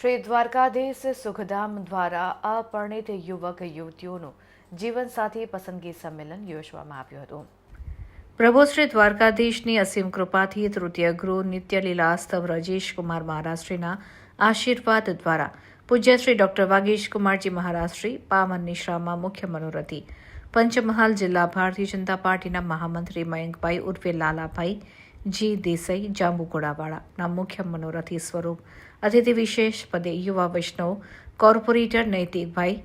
શ્રી દ્વારકાધીશ સુખધામ દ્વારા અપરિણિત યુવક યુવતીઓનું જીવનસાથી પસંદગી સંમેલન યોજવામાં આવ્યું હતું. પ્રભુ શ્રી દ્વારકાધીશની અસીમ કૃપાથી તૃતીય ગૃહ નિત્ય લીલાસ્તવ રજેશ કુમાર મહારાષ્ટ્રીના આશીર્વાદ દ્વારા પૂજ્ય શ્રી ડોક્ટર વાગીશ કુમારજી મહારાષ્ટ્રી પાવન નિશ્રામાં મુખ્ય મનોરથી, પંચમહાલ જિલ્લા ભારતીય જનતા પાર્ટીના મહામંત્રી મયંકભાઈ ઉર્ફે લાલાભાઈ જી દેસાઈ જાંબુગોડાવાળાના મુખ્ય મનોરથી સ્વરૂપ. અતિથિ વિશેષ પદે યુવા વૈષ્ણવ, કોર્પોરેટર નૈતિકભાઈ,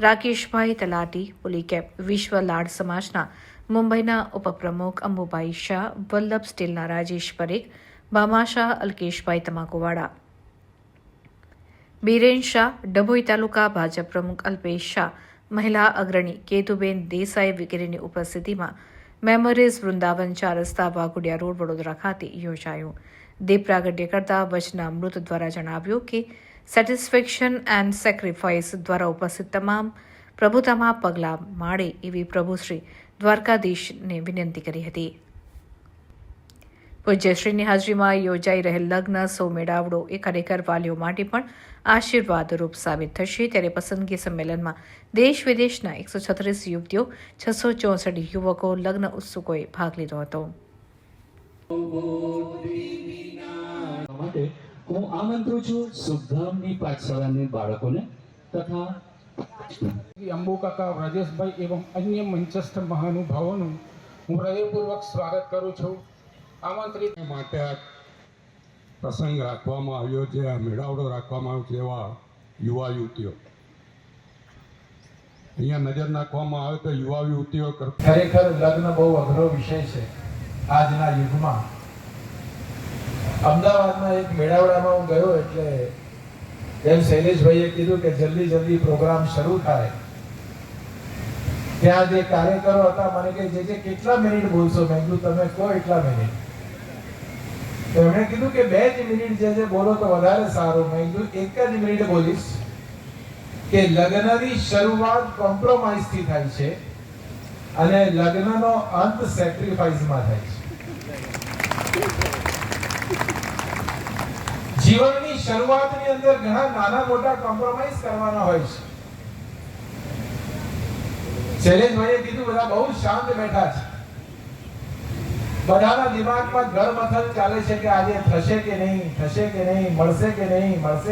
રાકેશભાઈ તલાટી પુલીકેપ વિશ્વ લાડ સમાજના મુંબઈના ઉપપ્રમુખ અંબુભાઈ શાહ, વલ્લભ સ્ટીલના રાજેશ પરેખ, બામા શાહ, અલ્કેશભાઈ તમાકુવાડા બીરેન શાહ, ડભોઈ તાલુકા ભાજપ પ્રમુખ અલ્પેશ શાહ, મહિલા અગ્રણી કેતુબેન દેસાઈ વગેરેની ઉપસ્થિતિમાં મેમોરીઝ વૃંદાવન ચાર રસ્તા વાઘોડિયા રોડ વડોદરા ખાતે યોજાયું. દીપ પ્રાગટ્ય કરતા વચનામૃત દ્વારા જણાવ્યું કે સેટિસ્ફેક્શન એન્ડ સેક્રિફાઇસ દ્વારા ઉપસ્થિત તમામ પ્રભુતામાં પગલાં માળે એવી પ્રભુશ્રી દ્વારકાધીશને વિનંતી કરી હતી. પૂજ્યશ્રીની હાજરીમાં યોજાઈ રહેલ લગ્ન સૌ મેળાવડો એ ખરેખર વાલીઓ માટે પણ આશીર્વાદરૂપ સાબિત થશે. ત્યારે પસંદગી સંમેલનમાં દેશ વિદેશના એકસો છત્રીસ યુવતીઓ છસો ચોસઠ યુવકો લગ્ન ઉત્સુકોએ ભાગ લીધો હતો. હું આમંત્રું છું સુખધામની પાઠશાળાની બાળકોને તથા અંબુકાકા રાજેશભાઈ એવં અન્ય મંચસ્થ મહાનુભાવોનું હું હૃદયપૂર્વક સ્વાગત કરું છું. આમંત્રિત. માટે આ પ્રસંગ રાખવામાં આવ્યો છે આ મેળાવડો રાખવામાં આવ્યો છે એવા યુવા યુવતીઓ. અહીંયા નજર નાખવામાં આવે તો યુવા યુવતીઓ ખરેખર લગ્ન બહુ અઘરો વિષય છે આજના યુગમાં. અમદાવાદમાં એક મેળાવડામાં હું ગયો એટલે જેમ શૈલેષભાઈએ કીધું કે જલ્દી જલ્દી પ્રોગ્રામ શરૂ થાય. ત્યાં જે કાર્યકરો હતા મને કે જે જે કેટલા મિનિટ બોલશો? મેં કીધું તમે કહો એટલા મિનિટ એમણે કીધું કે બે જ મિનિટ જે છે બોલો તો વધારે સારું. મેં કીધું, એક જ મિનિટ બોલીશ કે લગ્નની શરૂઆત કોમ્પ્રોમાઇઝથી થાય છે અને લગ્નનો અંત સેક્રિફાઈસમાં થાય છે. જીવનની શરૂઆતની અંદર ઘણા નાના મોટા કોમ્પ્રોમાઇઝ કરવાના હોય છે. શૈલેષભાઈએ કીધું, બધા બહુ શાંત બેઠા છે. બધાના દિમાગમાં ઘર ગળમથલ ચાલે છે કે આજે થશે કે નહીં, થશે કે નહીં, મળશે કે નહીં, મળશે